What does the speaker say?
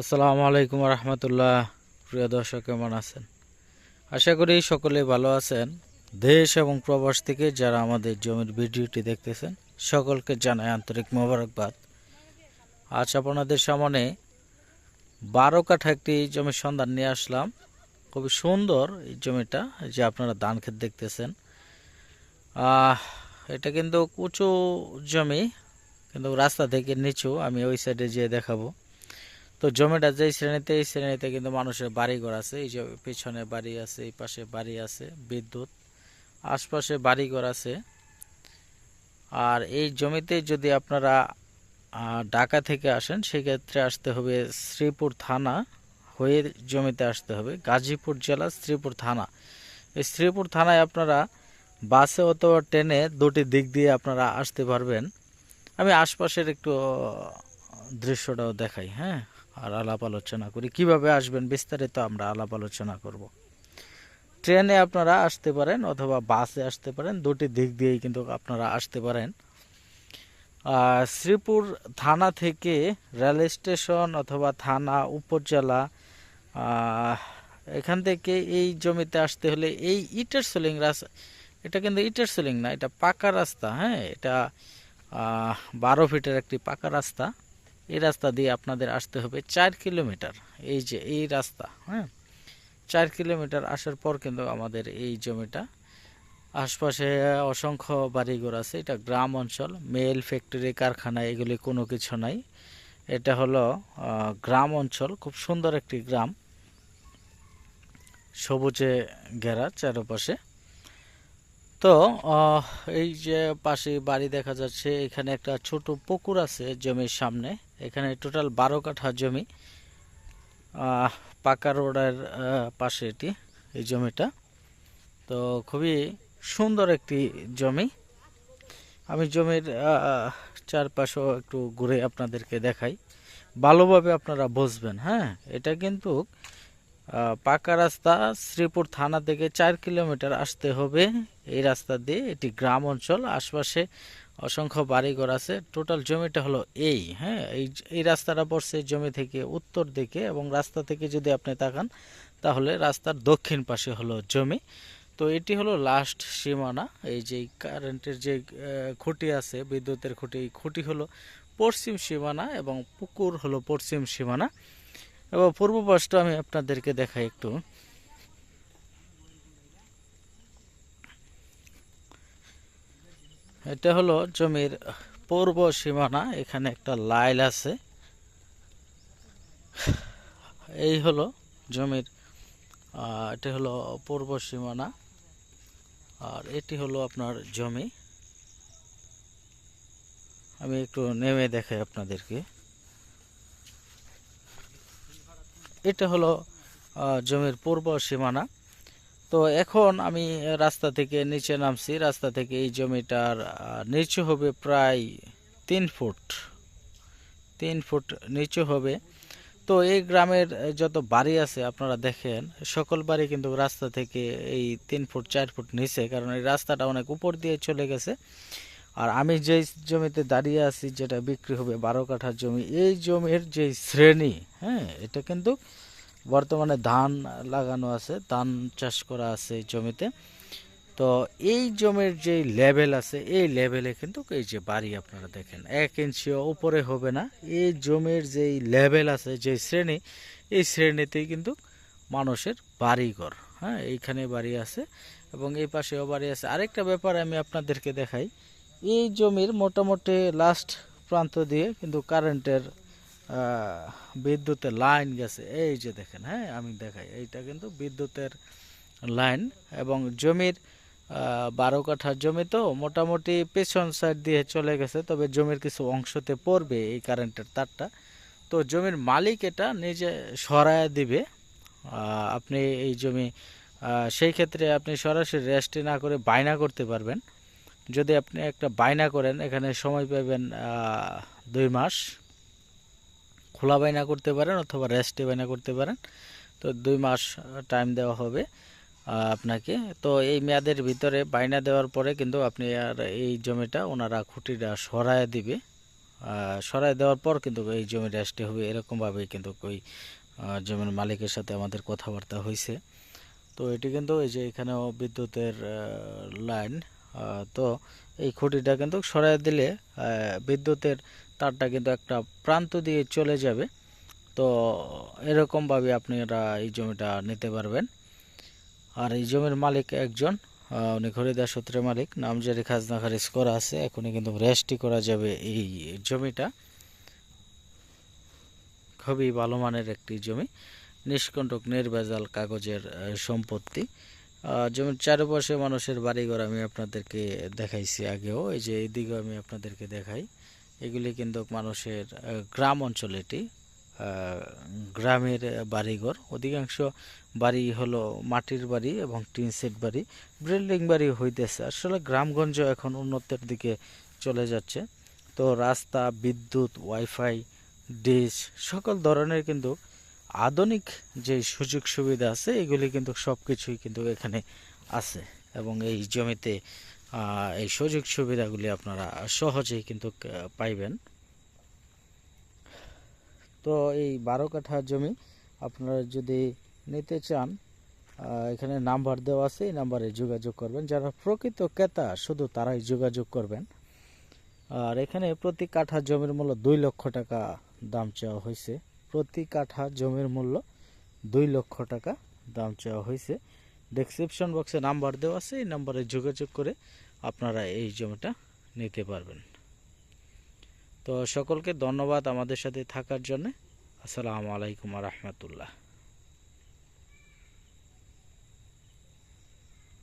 আসসালামু আলাইকুম রহমতুল্লাহ। প্রিয় দর্শক, কেমন আছেন? আশা করি সকলে ভালো আছেন। দেশ এবং প্রবাস থেকে যারা আমাদের জমির ভিডিওটি দেখতেছেন, সকলকে জানাই আন্তরিক মোবারকবাদ। আজ আপনাদের সামনে বারো কাঠা একটি জমির সন্ধান নিয়ে আসলাম। খুবই সুন্দর এই জমিটা যে আপনারা ধান ক্ষেত দেখতেছেন। এটা কিন্তু উঁচু জমি, কিন্তু রাস্তা থেকে নিচু, আমি ওই সাইডে যেয়ে দেখাবো। তো জমিটা যেই শ্রেণীতে, এই শ্রেণীতে কিন্তু মানুষের বাড়ি ঘর আছে। এই যে পিছনে বাড়ি আছে, এই পাশে বাড়ি আছে, বিদ্যুৎ। আশপাশে বাড়ি ঘর আছে। আর এই জমিতে যদি আপনারা ঢাকা থেকে আসেন, সেক্ষেত্রে আসতে হবে শ্রীপুর থানা। হয়ে জমিতে আসতে হবে গাজীপুর জেলা শ্রীপুর থানা। এই শ্রীপুর থানায় আপনারা বাসে অথবা ট্রেনে দুটি দিক দিয়ে আপনারা আসতে পারবেন। আমি আশপাশের একটু দৃশ্যটাও দেখাই হ্যাঁ। আর আলাপ আলোচনা করি। কীভাবে আসবেন বিস্তারিত আমরা আলাপ আলোচনা করব। ট্রেনে আপনারা আসতে পারেন অথবা বাসে আসতে পারেন, দুটি দিক দিয়েই কিন্তু আপনারা আসতে পারেন। শ্রীপুর থানা থেকে রেল স্টেশন অথবা থানা উপজেলা এখান থেকে এই জমিতে আসতে হলে এই ইটের সোলিং রাস্তা এটা কিন্তু ইটের সোলিং না, এটা পাকা রাস্তা হ্যাঁ এটা বারো ফিটের একটি পাকা রাস্তা। এই রাস্তা দিয়ে আপনাদের আসতে হবে চার কিলোমিটার। এই যে এই রাস্তা হ্যাঁ? চার কিলোমিটার আসার পর কিন্তু আমাদের এই জমিটা, আশপাশে অসংখ্য বাড়িঘর আছে, এটা গ্রাম অঞ্চল, মেল ফ্যাক্টরি, কারখানা, এগুলি কোনো কিছু নাই। এটা হলো গ্রাম অঞ্চল, খুব সুন্দর একটি গ্রাম। সবুজে ঘেরা চারপাশে। তো এই যে পাশে বাড়ি দেখা যাচ্ছে, এখানে একটা ছোট পুকুর আছে জমির সামনে। এখানে টোটাল বারো কাঠা জমি। পাকা রোডের পাশে এটি, এই জমিটা। তো খুবই সুন্দর একটি জমি। আমি জমির চারপাশও একটু ঘুরে আপনাদেরকে দেখাই। ভালোভাবে আপনারা বসবেন হ্যাঁ? এটা কিন্তু পাকা রাস্তা শ্রীপুর থানা থেকে চার কিলোমিটার আসতে হবে। এই রাস্তা দিয়ে এটি গ্রাম অঞ্চল, আশপাশে অসংখ্য বাড়িঘর আছে। টোটাল জমিটা হলো এই হ্যাঁ এই এই রাস্তাটা পড়ছে জমি থেকে উত্তর দিকে এবং রাস্তা থেকে যদি আপনি তাকান, তাহলে রাস্তার দক্ষিণ পাশে হলো জমি। তো এটি হলো লাস্ট সীমানা। এই যে কারেন্টের যে খুঁটি আছে, বিদ্যুতের খুঁটি, এই খুঁটি হলো পশ্চিম সীমানা এবং পুকুর হলো পশ্চিম সীমানা। এবং পূর্ব পাশটা আমি আপনাদেরকে দেখাই একটু। এটা হলো জমির পূর্ব সীমানা, এখানে একটা লাইল আছে। এই হলো জমির এটা হলো পূর্ব সীমানা, আর এটি হলো আপনার জমি। আমি একটু নেমে দেখাই আপনাদেরকে। এটা হলো জমির পূর্ব সীমানা। তো এখন আমি রাস্তা থেকে নিচে নামছি, রাস্তা থেকে এই জমিটার নিচু হবে প্রায় তিন ফুট। তিন ফুট নিচু হবে। তো এই গ্রামের যত বাড়ি আছে, আপনারা দেখেন, সকল বাড়ি কিন্তু রাস্তা থেকে এই তিন ফুট, চার ফুট নিচে, কারণ এই রাস্তাটা অনেক উপর দিয়ে চলে গেছে। আর আমি যেই জমিতে দাঁড়িয়ে আছি, যেটা বিক্রি হবে বারো কাঠা জমি, এই জমির যে শ্রেণি হ্যাঁ এটা কিন্তু বর্তমানে ধান লাগানো আছে, ধান চাষ করা আছে জমিতে। তো এই জমির যে লেভেল আছে, এই লেভেলে কিন্তু এই যে বাড়ি আপনারা দেখেন, এক ইঞ্চি উপরে হবে না। এই জমির যেই লেভেল আছে যে শ্রেণি, এই শ্রেণীতেই কিন্তু মানুষের বাড়িঘর হ্যাঁ এইখানে বাড়ি আছে। এবং এই পাশেও বাড়ি আছে। আরেকটা ব্যাপার আমি আপনাদেরকে দেখাই এই জমির মোটামুটি লাস্ট প্রান্ত দিয়ে কিন্তু কারেন্টের বিদ্যুতের লাইন গেছে। এই যে দেখেন হ্যাঁ আমি দেখাই। এইটা কিন্তু বিদ্যুতের লাইন এবং জমির বারো কাঠার জমি তো মোটামুটি পেছন সাইড দিয়ে চলে গেছে, তবে জমির কিছু অংশতে পড়বে এই কারেন্টের তারটা। তো জমির মালিক এটা নিজে সরায় দিবে। আপনি এই জমি সেই ক্ষেত্রে আপনি সরাসরি রেস্টে না করে বায়না করতে পারবেন। যদি আপনি একটা বায়না করেন, এখানে সময় পাবেন দুই মাস। খোলা বায়না করতে পারেন অথবা রেস্টে বায়না করতে পারেন। তো দুই মাস টাইম দেওয়া হবে আপনাকে। তো এই মেয়াদের ভিতরে বায়না দেওয়ার পরে কিন্তু আপনি আর এই জমিটা ওনারা খুঁটিটা সরায় দিবে। সরাই দেওয়ার পর কিন্তু এই জমি রেস্টে হবে। এরকমভাবেই কিন্তু ওই জমির মালিকের সাথে আমাদের কথাবার্তা হয়েছে তো এটি কিন্তু এই যে এখানেও বিদ্যুতের লাইন তো এই খুঁটিটা কিন্তু সরাই দিলে বিদ্যুতের তারটা কিন্তু একটা প্রান্ত দিয়ে চলে যাবে। তো এরকমভাবে আপনি আপনারা এই জমিটা নিতে পারবেন। আর এই জমির মালিক একজন উনি খরিদার সূত্রের মালিক নামজারি খাজনা খারিজ করা আছে। এখনই কিন্তু রেস্টই করা যাবে এই জমিটা। খুবই ভালো মানের একটি জমি, নিষ্কণ্টক, নির্ভেজাল কাগজের সম্পত্তি। জমির চারপাশে মানুষের বাড়িঘর আমি আপনাদেরকে দেখাইছি আগেও, এই যে এইদিকে আমি আপনাদেরকে দেখাই। এগুলি কিন্তু মানুষের গ্রাম অঞ্চল এটি গ্রামের বাড়িঘর। অধিকাংশ বাড়ি হলো মাটির বাড়ি এবং টিন সেট বাড়ি, বিল্ডিং বাড়ি হইতেছে। আসলে গ্রামগঞ্জ এখন উন্নতের দিকে চলে যাচ্ছে। তো রাস্তা, বিদ্যুৎ, ওয়াইফাই, ডিশ, সকল ধরনের কিন্তু আধুনিক যে সুযোগ সুবিধা আছে, এগুলি কিন্তু সব কিছুই কিন্তু এখানে আছে। এবং এই জমিতে এই সুযোগ সুবিধাগুলি আপনারা সহজেই কিন্তু পাইবেন। তো এই বারো কাঠা জমি আপনারা যদি নিতে চান এখানে নাম্বার দেওয়া আছে, এই নাম্বারে যোগাযোগ করবেন। যারা প্রকৃত ক্রেতা, শুধু তারাই যোগাযোগ করবেন। আর এখানে প্রতি কাঠা জমির মূল্য দুই লক্ষ টাকা দাম চাওয়া হয়েছে। প্রতি কাঠা জমির মূল্য দুই লক্ষ টাকা দাম চাওয়া হয়েছে। ডেসক্রিপশন বক্সে নাম্বার দেওয়া আছে, এই নাম্বারে যোগাযোগ করে আপনারা এই জমিটা নিতে পারবেন। তো সকলকে ধন্যবাদ আমাদের সাথে থাকার জন্য। আসসালামু আলাইকুম রহমতুল্লাহ।